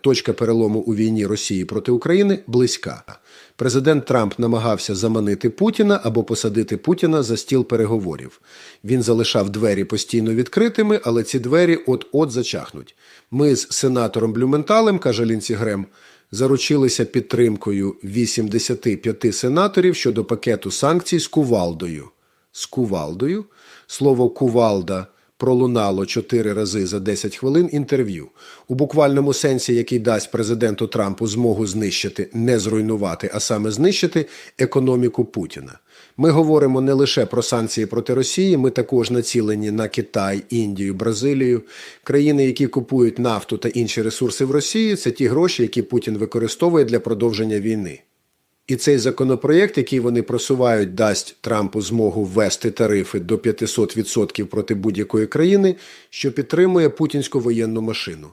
Точка перелому у війні Росії проти України близька. Президент Трамп намагався заманити Путіна або посадити Путіна за стіл переговорів. Він залишав двері постійно відкритими, але ці двері от-от зачахнуть. Ми з сенатором Блюменталем, каже Лінсі Грем, заручилися підтримкою 85 сенаторів щодо пакету санкцій з кувалдою. З кувалдою? Слово кувалда пролунало чотири рази за 10 хвилин інтерв'ю. У буквальному сенсі, який дасть президенту Трампу змогу знищити, не зруйнувати, а саме знищити економіку Путіна. Ми говоримо не лише про санкції проти Росії, ми також націлені на Китай, Індію, Бразилію. Країни, які купують нафту та інші ресурси в Росії, це ті гроші, які Путін використовує для продовження війни. І цей законопроєкт, який вони просувають, дасть Трампу змогу ввести тарифи до 500% проти будь-якої країни, що підтримує путінську воєнну машину.